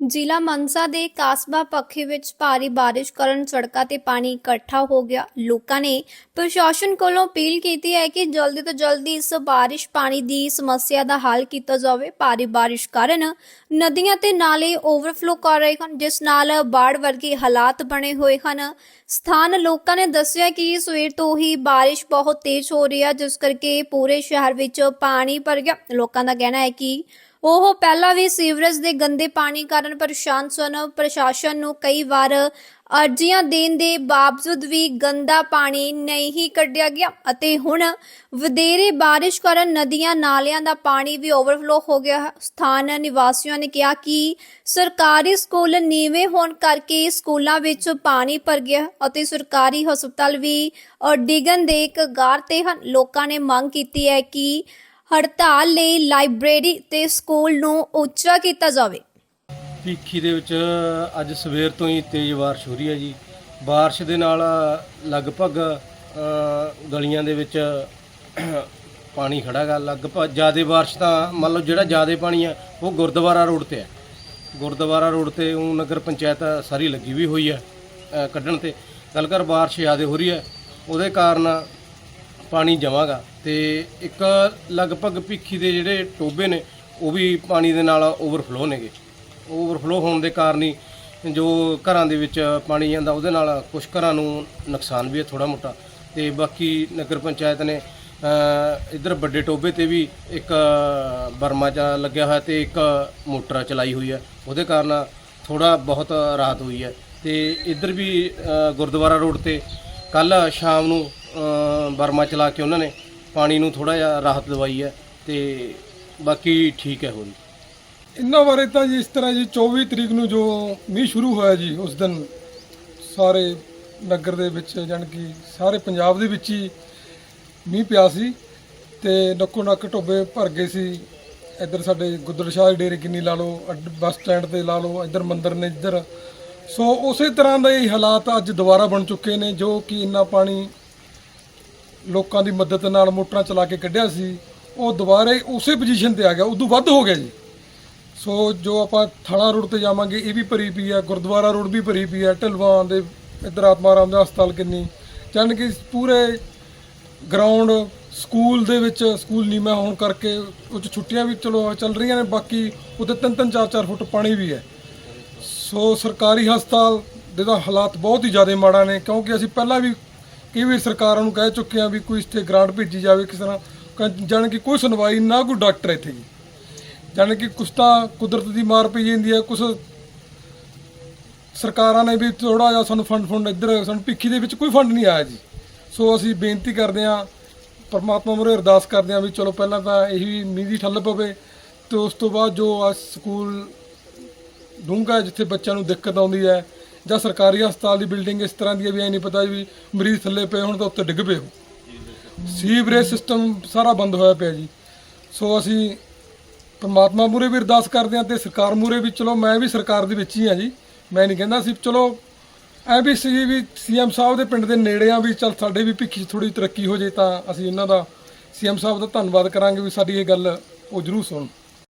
ਜ਼ਿਲ੍ਹਾ ਮਨਸਾ ਦੇ ਕਾਸਬਾ ਪੱਖੀ ਵਿੱਚ ਭਾਰੀ ਬਾਰਿਸ਼ ਕਾਰਨ ਸੜਕਾਂ ਤੇ ਪਾਣੀ ਇਕੱਠਾ ਹੋ ਗਿਆ। ਲੋਕਾਂ ਨੇ ਪ੍ਰਸ਼ਾਸਨ ਕੋਲੋਂ ਅਪੀਲ ਕੀਤੀ ਹੈ ਕਿ ਜਲਦੀ ਤੋਂ ਜਲਦੀ ਇਸ ਬਾਰਿਸ਼ ਪਾਣੀ ਦੀ ਸਮੱਸਿਆ ਦਾ ਹੱਲ ਕੀਤਾ ਜਾਵੇ। ਭਾਰੀ ਬਾਰਿਸ਼ ਕਾਰਨ ਨਦੀਆਂ ਤੇ ਨਾਲੇ ਓਵਰਫਲੋ ਕਰ ਰਹੇ ਹਨ, ਜਿਸ ਨਾਲ ਬਾੜ ਵਰਗੇ ਹਾਲਾਤ ਬਣੇ ਹੋਏ ਹਨ। ਸਥਾਨ ਲੋਕਾਂ ਨੇ ਦੱਸਿਆ ਕਿ ਸਵੇਰ ਤੋਂ ਹੀ ਬਾਰਿਸ਼ ਬਹੁਤ ਤੇਜ਼ ਹੋ ਰਹੀ ਹੈ, ਜਿਸ ਕਰਕੇ ਪੂਰੇ ਸ਼ਹਿਰ ਵਿੱਚ ਪਾਣੀ ਭਰ ਗਿਆ। ਲੋਕਾਂ ਦਾ ਕਹਿਣਾ ਹੈ ਕਿ ਉਹ ਪਹਿਲਾਂ ਵੀ ਸੀਵਰੇਜ ਦੇ ਗੰਦੇ ਪਾਣੀ ਕਾਰਨ ਪਰੇਸ਼ਾਨ ਸਨ। ਪ੍ਰਸ਼ਾਸਨ ਨੂੰ ਕਈ ਵਾਰ ਅਰਜ਼ੀਆਂ ਦੇਣ ਦੇ ਬਾਵਜੂਦ ਵੀ ਗੰਦਾ ਪਾਣੀ ਨਹੀਂ ਕੱਢਿਆ ਗਿਆ ਅਤੇ ਹੁਣ ਵਧੇਰੇ ਬਾਰਿਸ਼ ਕਾਰਨ ਨਦੀਆਂ ਨਾਲਿਆਂ ਦਾ ਪਾਣੀ ਵੀ ਓਵਰਫਲੋ ਹੋ ਗਿਆ। ਹੈ ਸਥਾਨ ਨਿਵਾਸੀਆਂ ਨੇ ਕਿਹਾ ਕਿ ਸਰਕਾਰੀ ਸਕੂਲ ਨੀਵੇਂ ਹੋਣ ਕਰਕੇ ਸਕੂਲਾਂ ਵਿੱਚ ਪਾਣੀ ਭਰ ਗਿਆ ਅਤੇ ਸਰਕਾਰੀ ਹਸਪਤਾਲ ਵੀ ਅ, ਡਿੱਗਣ ਦੇ ਕਗਾਰ ਤੇ ਹਨ। ਲੋਕਾਂ ਨੇ ਮੰਗ ਕੀਤੀ ਹੈ ਕਿ ਹੜਤਾਲ ਲਈ ਲਾਇਬ੍ਰੇਰੀ ਤੇ ਸਕੂਲ ਨੂੰ ਉੱਚਾ ਕੀਤਾ ਜਾਵੇ। ਭੀਖੀ ਦੇ ਵਿੱਚ ਅੱਜ ਸਵੇਰ ਤੋਂ ਹੀ ਤੇਜ਼ ਬਾਰਿਸ਼ ਹੋ ਰਹੀ ਹੈ ਜੀ। ਬਾਰਿਸ਼ ਦੇ ਨਾਲ ਲਗਭਗ ਗਲੀਆਂ ਦੇ ਵਿੱਚ ਪਾਣੀ ਖੜਾ ਗਾ। ਲਗਭਗ ਜ਼ਿਆਦਾ ਬਾਰਿਸ਼ ਤਾਂ ਮੰਨ ਲਓ ਜਿਹੜਾ ਜ਼ਿਆਦਾ ਪਾਣੀ ਆ, ਉਹ ਗੁਰਦੁਆਰਾ ਰੋਡ ਤੇ ਹੈ ਗੁਰਦੁਆਰਾ ਰੋਡ ਤੇ ਉਹ ਨਗਰ ਪੰਚਾਇਤ ਸਾਰੀ ਲੱਗੀ ਵੀ ਹੋਈ ਹੈ ਕੱਢਣ ਤੇ। ਗੱਲ ਕਰ ਬਾਰਿਸ਼ ਜ਼ਿਆਦਾ ਹੋ ਰਹੀ ਹੈ, ਉਹਦੇ ਕਾਰਨ ਪਾਣੀ ਜਮਾਗਾ ਤੇ ਇੱਕ ਲਗਭਗ ਭਿੱਖੀ ਦੇ ਜਿਹੜੇ ਟੋਬੇ ਨੇ ਉਹ ਵੀ ਪਾਣੀ ਦੇ ਨਾਲ ਓਵਰਫਲੋ ਨੇਗੇ। ਓਵਰਫਲੋ ਹੋਣ ਦੇ ਕਾਰਨ ਹੀ ਜੋ ਘਰਾਂ ਦੇ ਵਿੱਚ ਪਾਣੀ ਜਾਂਦਾ ਉਹਦੇ ਨਾਲ ਕੁਝ ਘਰਾਂ ਨੂੰ ਨੁਕਸਾਨ ਵੀ ਹੈ ਥੋੜਾ ਮੋਟਾ। ਤੇ ਬਾਕੀ ਨਗਰ ਪੰਚਾਇਤ ਨੇ ਅ, ਇੱਧਰ ਵੱਡੇ ਟੋਬੇ ਤੇ ਵੀ ਇੱਕ ਬਰਮਾ ਚ ਲੱਗਿਆ ਹੋਇਆ ਤੇ ਇੱਕ ਮੋਟਰ ਚਲਾਈ ਹੋਈ ਹੈ। ਉਹਦੇ ਕਾਰਨ ਥੋੜਾ ਬਹੁਤ ਰਾਹਤ ਹੋਈ ਹੈ। ਤੇ ਇੱਧਰ ਵੀ ਗੁਰਦੁਆਰਾ ਰੋਡ ਤੇ ਕੱਲ ਸ਼ਾਮ ਨੂੰ ਬਰਮਾ ਚਲਾ ਕੇ ਉਹਨਾਂ ਨੇ ਪਾਣੀ ਨੂੰ ਥੋੜਾ ਜਿਹਾ ਰਾਹਤ ਦਵਾਈ ਹੈ ਤੇ ਬਾਕੀ ਠੀਕ ਹੈ ਹੁਣ ਇਹਨਾਂ ਬਾਰੇ ਤਾਂ ਜੀ ਇਸ ਤਰ੍ਹਾਂ ਜੀ 24 ਤਰੀਕ ਨੂੰ ਜੋ ਮੀਂਹ ਸ਼ੁਰੂ ਹੋਇਆ ਜੀ, ਉਸ ਦਿਨ ਸਾਰੇ ਨਗਰ ਦੇ ਵਿੱਚ ਜਾਣੀ ਕਿ ਸਾਰੇ ਪੰਜਾਬ ਦੇ ਵਿੱਚ ਹੀ ਮੀਂਹ ਪਿਆ ਸੀ ਤੇ ਨੱਕੋ ਨੱਕ ਟੋਬੇ ਭਰ ਗਏ ਸੀ। ਇੱਧਰ ਸਾਡੇ ਗੁੱਦਰ ਸ਼ਾਹ ਦੇ ਡੇਰੇ ਕਿੰਨੀ ਲਾ ਲਓ, ਅੱਡ- ਬੱਸ ਸਟੈਂਡ ਤੇ ਲਾ ਲਓ, ਇੱਧਰ ਮੰਦਰ ਨੇ ਇੱਧਰ। ਸੋ ਉਸੇ ਤਰ੍ਹਾਂ ਦੇ ਹੀ ਹਾਲਾਤ ਅੱਜ ਦੁਬਾਰਾ ਬਣ ਚੁੱਕੇ ਨੇ, ਜੋ ਕਿ ਇੰਨਾ ਪਾਣੀ ਲੋਕਾਂ ਦੀ ਮਦਦ ਨਾਲ ਮੋਟਰਾਂ ਚਲਾ ਕੇ ਕੱਢਿਆ ਸੀ, ਉਹ ਦੁਬਾਰਾ ਹੀ ਉਸੇ ਪੋਜੀਸ਼ਨ ਤੇ ਆ ਗਿਆ, ਉਦੋਂ ਵੱਧ ਹੋ ਗਿਆ ਜੀ। ਸੋ ਜੋ ਆਪਾਂ ਥਾਣਾ ਰੋਡ ਤੇ ਜਾਵਾਂਗੇ, ਇਹ ਵੀ ਭਰੀ ਪਈ ਆ, ਗੁਰਦੁਆਰਾ ਰੋਡ ਵੀ ਭਰੀ ਪਈ ਆ, ਢਲਵਾਂ ਦੇ ਇੱਧਰ ਆਤਮਾ ਰਾਮ ਦਾ ਹਸਪਤਾਲ ਕਿੰਨੀ। ਜਾਣੀ ਕਿ ਪੂਰੇ ਗਰਾਊਂਡ ਸਕੂਲ ਦੇ ਵਿੱਚ ਸਕੂਲ ਨੀਵਾਂ ਹੋਣ ਕਰਕੇ ਉਹ 'ਚ ਛੁੱਟੀਆਂ ਵੀ ਚਲੋ ਚੱਲ ਰਹੀਆਂ ਨੇ, ਬਾਕੀ ਉੱਤੇ ਤਿੰਨ ਤਿੰਨ ਚਾਰ ਚਾਰ ਫੁੱਟ ਪਾਣੀ ਵੀ ਹੈ। ਸੋ ਸਰਕਾਰੀ ਹਸਪਤਾਲ ਦੇ ਤਾਂ ਹਾਲਾਤ ਬਹੁਤ ਹੀ ਜ਼ਿਆਦਾ ਮਾੜਾ ਨੇ, ਕਿਉਂਕਿ ਅਸੀਂ ਪਹਿਲਾਂ ਵੀ ਕਿ ਵੀ ਸਰਕਾਰਾਂ ਨੂੰ ਕਹਿ ਚੁੱਕੇ ਹਾਂ ਵੀ ਕੋਈ ਇੱਥੇ ਗ੍ਰਾਂਟ ਭੇਜੀ ਜਾਵੇ ਕਿਸ ਤਰ੍ਹਾਂ ਕ- ਜਾਣੀ ਕਿ ਕੋਈ ਸੁਣਵਾਈ ਨਾ ਕੋਈ ਡਾਕਟਰ ਇੱਥੇ ਜੀ। ਜਾਣੀ ਕਿ ਕੁਛ ਤਾਂ ਕੁਦਰਤ ਦੀ ਮਾਰ ਪਈ ਜਾਂਦੀ ਹੈ ਕੁਛ ਸਰਕਾਰਾਂ ਨੇ ਵੀ ਥੋੜਾ ਜਿਹਾ ਸਾਨੂੰ ਫੰਡ ਫੰਡ ਇੱਧਰ, ਸਾਨੂੰ ਭਿੱਖੀ ਦੇ ਵਿੱਚ ਕੋਈ ਫੰਡ ਨਹੀਂ ਆਇਆ ਜੀ। ਸੋ ਅਸੀਂ ਬੇਨਤੀ ਕਰਦੇ ਹਾਂ ਪਰਮਾਤਮਾ ਮੁਰੇ ਅਰਦਾਸ ਕਰਦੇ ਹਾਂ ਵੀ ਚਲੋ ਪਹਿਲਾਂ ਤਾਂ ਇਹੀ ਮੀਂਹ ਦੀ ਠੱਲ ਪਵੇ ਤੇ ਉਸ ਤੋਂ ਬਾਅਦ ਜੋ ਆ ਸਕੂਲ ਡੂੰਘਾ ਜਿੱਥੇ ਬੱਚਿਆਂ ਨੂੰ ਦਿੱਕਤ ਆਉਂਦੀ ਹੈ ਜਾਂ ਸਰਕਾਰੀ ਹਸਪਤਾਲ ਦੀ ਬਿਲਡਿੰਗ ਇਸ ਤਰ੍ਹਾਂ ਦੀ ਹੈ ਵੀ ਐ ਨਹੀਂ ਪਤਾ ਵੀ ਮਰੀਜ਼ ਥੱਲੇ ਪਏ ਹੋਣ ਤਾਂ ਉੱਤੇ ਡਿੱਗ ਪਏ ਹੋ ਸੀਵਰੇਜ ਸਿਸਟਮ ਸਾਰਾ ਬੰਦ ਹੋਇਆ ਪਿਆ ਜੀ। ਸੋ ਅਸੀਂ ਪਰਮਾਤਮਾ ਮੂਰੇ ਵੀ ਅਰਦਾਸ ਕਰਦੇ ਹਾਂ ਤੇ ਸਰਕਾਰ ਮੂਰੇ ਵੀ ਚਲੋ ਮੈਂ ਵੀ ਸਰਕਾਰ ਦੇ ਵਿੱਚ ਹੀ ਆ ਜੀ। ਮੈਂ ਨਹੀਂ ਕਹਿੰਦਾ ਸੀ ਚਲੋ ਐ ਵੀ ਸੀ ਵੀ ਸੀਐਮ ਸਾਹਿਬ ਦੇ ਪਿੰਡ ਦੇ ਨੇੜੇ ਆ ਵੀ ਚਲ ਸਾਡੇ ਵੀ ਭਿੱਖੀ ਥੋੜੀ ਤਰੱਕੀ ਹੋ ਜੇ ਤਾਂ ਅਸੀਂ ਇਹਨਾਂ ਦਾ ਸੀਐਮ ਸਾਹਿਬ ਦਾ ਧੰਨਵਾਦ ਕਰਾਂਗੇ ਵੀ ਸਾਡੀ ਇਹ ਗੱਲ ਉਹ ਜ਼ਰੂਰ ਸੁਣਨ।